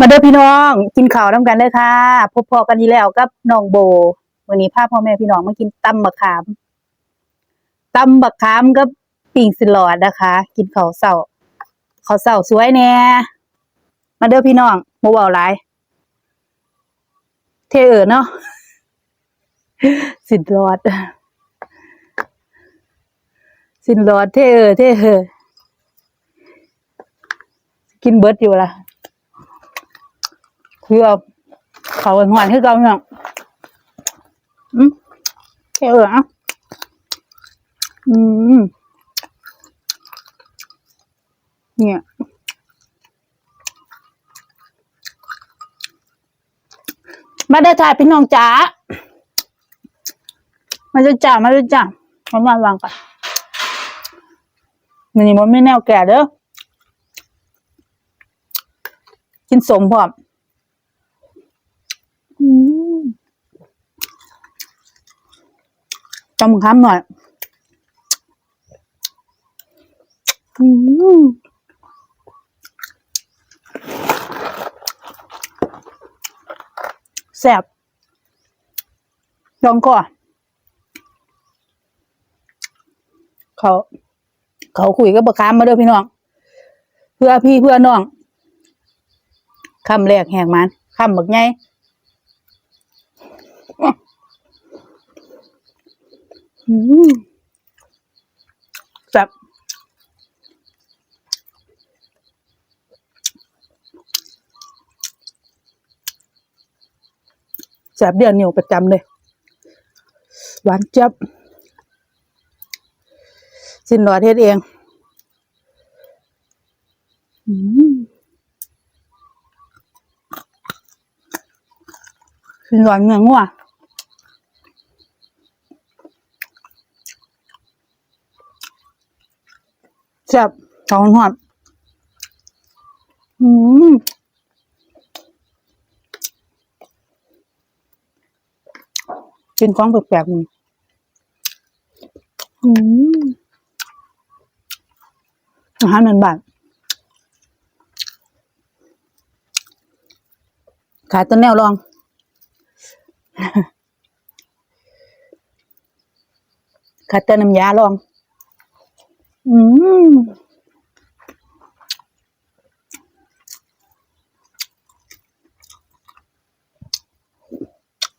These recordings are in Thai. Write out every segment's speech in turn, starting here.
มาเด้อพี่น้องกินข้าวน้ำกันเลยค่ะ พบพอกันอีแล้วกับน้องโบวันนี้พาพ่อแม่พี่น้องมากินตำบักขามตำบักขามกับปิ่งสิหลอดนะคะ กินข้าวเสาข้าวเสาสวยแน่มาเด้อพี่น้องโมเบาหลายเทเออเนาะสินหลอด สินหลอดเทเออเทเออกินเบิร์ดอยู่ละ คือเอาเขาหวานคือเก่าเนาะอืมแค่เอออะอืมเนี่ยมาได้ถ่ายพี่น้องจ๋ามาจะจ่ามาจะจ่าเอามาวางก่อนมันนี่มันไม่แนวแก่เด้อกินสมพร้อม อืม จำคำหน่อยอืมแซ่บลองก่อนเขา เขาคุยกับบะคามมาเด้อพี่น้อง เพื่อพี่เพื่อน้องคำแรกแหกมันคำบักไง อืม แซ่บแซ่บเดือนเหนียวประจำเลย หวานเจี๊ยบสินหลอดเฮ็ดเองอืมสินหลอดเนื้องัว แซ่บหอมหอมอืมกินของแปลกๆนี่อืมอาหารมันบานขาดแต้นแนวลอง ขาดแต่น้ำยาลอง อืม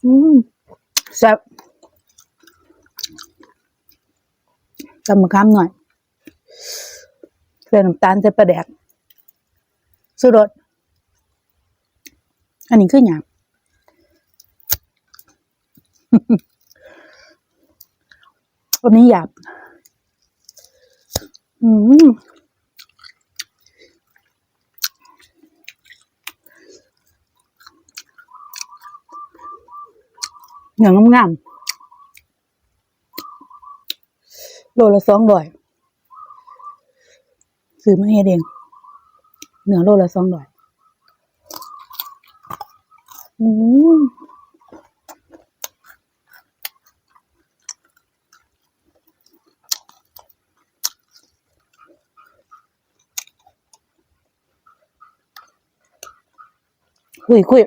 อืมแซ่บจำมะขามหน่อยเพื่น้ำตาลใส่ปลาแดกสุรสอันนี้คืออย่างวันนี้หยาบ อืมอย่างงามๆโลละสองร้อยซื้อมาเฮ็ดเองเนื้อโลละสองร้อย อืม คุยคุย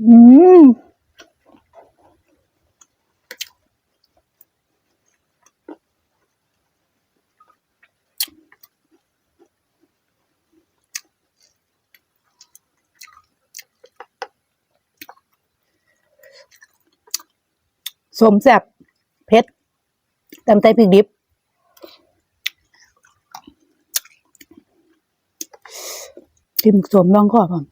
อืมสมแซบเผ็ดตำไตพริกดิบ กินสวมลองข้อผม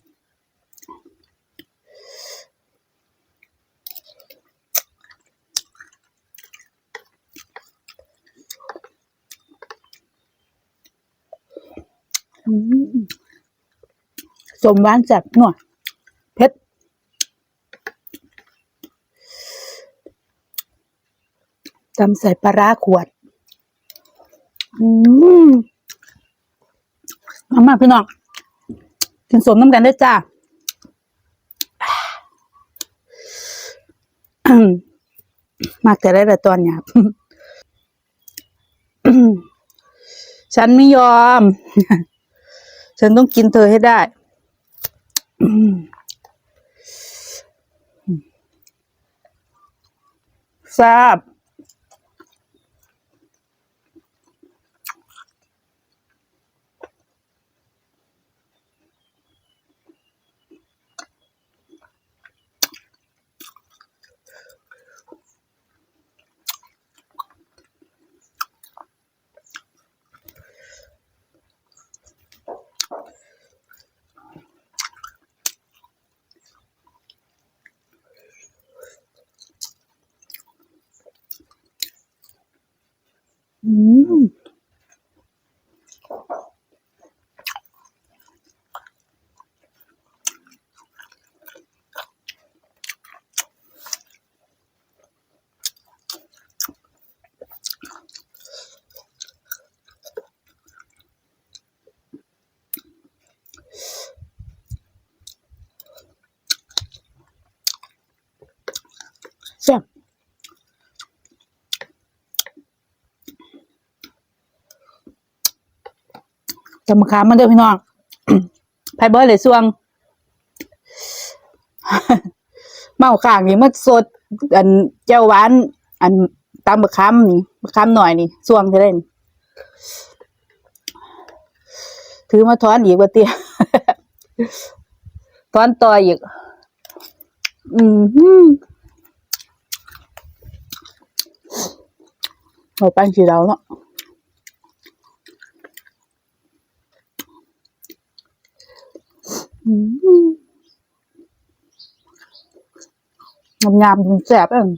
อืมสมหวานแซ่บนัวเผ็ดตำใส่ปลาร้าขวด อืมมามาพี่น้อง กินสมน้ำกันได้จ้ามากแต่ได้แต่ตอนหยาบฉันไม่ยอม ฉันต้องกินเธอให้ได้ทราบ อืมแซ่บ จะมาขามมันเด้อพี่น้องไพเบิร์ดเลยส่วง เมาข้างนี่มันสด อันเจ้าหวาน อันตามบะคำนี่บะคำหน่อยนี่ส่วงจะเล่นถือมาทอนอีกว่าเตี้ยทอนต่ออีก อืมเอาแป้งสีดาเนาะ อืมงามๆแซ่บเอง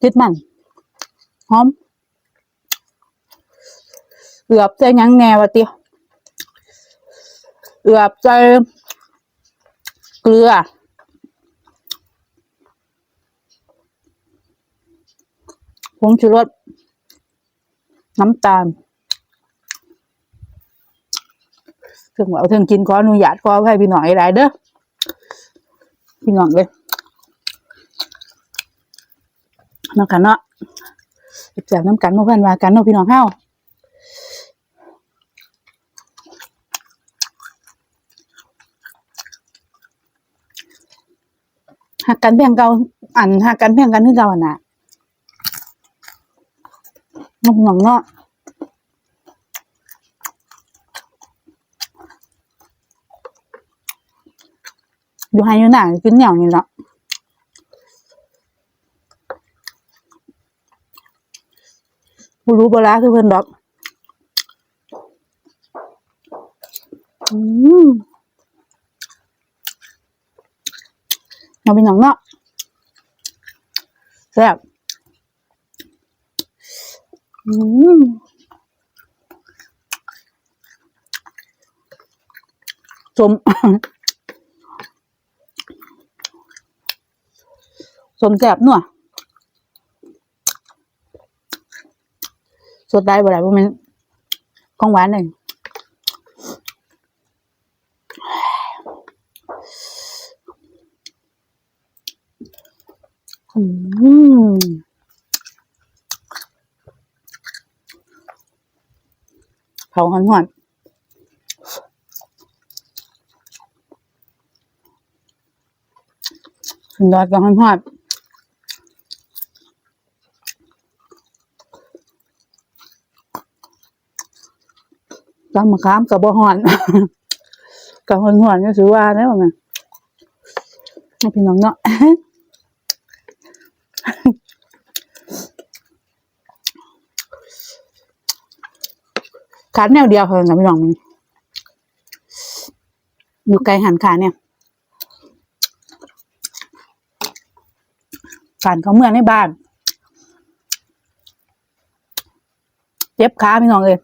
ติดมันหอมเอือบใจยังแนวตียเอือบใจเกลือ ผงชูรส น้ำตาล ถึงเอาถึงกินขออนุญาตขอให้พี่น้องให้ได้เด้อพี่น้องเลยเนาะกันเนาะแจกน้ำกันมาเพื่อนวากันเนาะพี่น้องเฮาหักกันแพ่งเก่าอันหักกันแพ่งกันคือเก่าอะน่ะน้องพี่น้องเนาะ อยู่ให้อยู่หนากินเหนียวนี่ละผู้รู้โบราณคือเพิ่อนดอกอืมเอาเป็นหนังเนาะแซ่บอืมสม สมแสบนัวสดได้บ่ได้บ่แม่นของหวานเลยอืมเขาหอนหอนขึ้นดอดก็หอนห ตั้งมะขามกับบ่ฮ้อนกับฮ้อนก็ถือว่าแล้วไงอาพี่น้องเนาะขาดแนวเดียวเท่านั้นพี่น้องอยู่ไกลหันขาเนี่ยการเขาเมื่อในบ้าน เจ็บขาพี่น้องเลย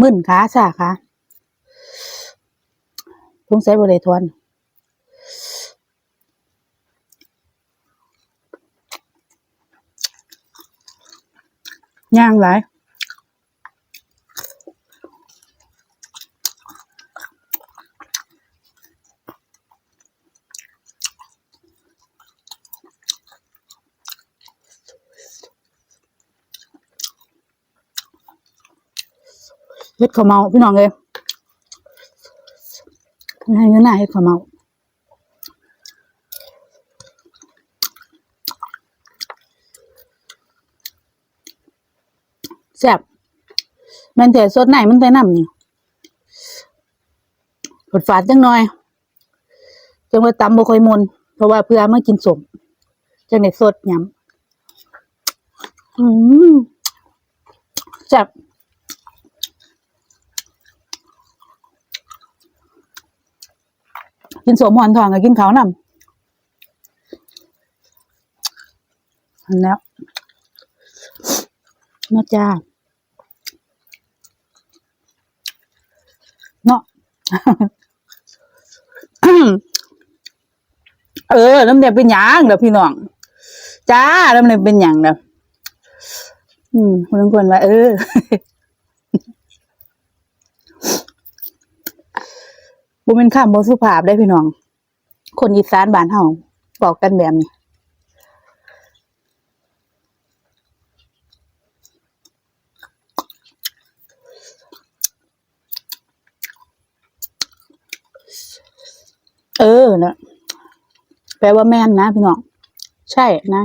มึนขาสาขาสงสัยบริทวนย่างหลาย เฮ็ดข้าวเมาพี่น้องเลยง่ายง่ายเฮ็ดข้าวเมาแซ่บมันแต่สดไหนมันแต่น้ำนี่ฝดฝาดจังหน่อยจังว่าตำบ่ค่อยมนเพราะว่าเพื่อมากินสมจังได้สดยำอืมแซ่บ กินสมหอนทองกับกินเขาวนำอันแล้วเนาะจ้าเนาะเออน้ำเนียเป็นหยังเด้อพี่น้องจ้าน้ำเนียเป็นหยังเด้ออืมคนคนว่าเออ บ่เป็นคำบ่สุภาพได้พี่น้อง คนอีสานบ้านเฮาบอกกันแบบนี้เออนะแปลว่าแม่นนะพี่น้อง ใช่นะ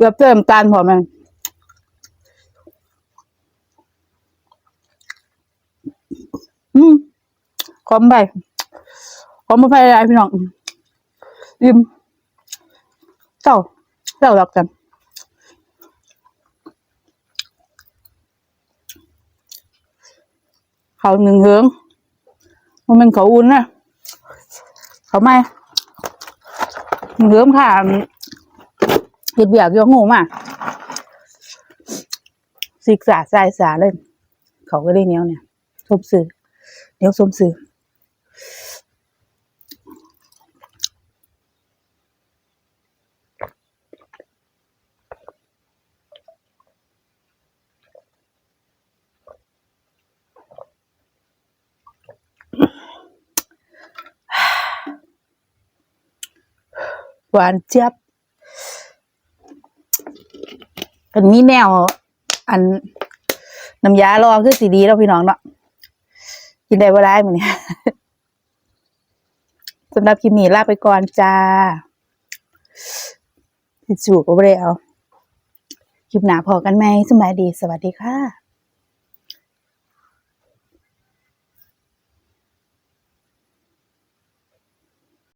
เกือบเติมตาลพอมันอืมขอมไปขอมไปอะไรพี่น้องริมเจ้าเจ้ารักกันเขาหนึ่งเฮืองมันเป็นเขาอุ่นนะเขาไม่หนึ่งเฮืองค่ะ เห็ดเบียกยกงูมาสิกษาสายสาเลย เขาก็ได้เนี้ยวเนี่ยสมสื่อเนี้ยวสมสื่อหวานเจี๊ยบ กันนี้แนว อันน้ำยารอคือสีดีแล้วพี่น้องเนาะกินได้บ่ได้มื้อนี้สำหรับคลิปนี้ลาไปก่อนจ้าจูก็บ่ได้เอาคลิปหนาพอกันไหมสบายดี สวัสดีค่ะ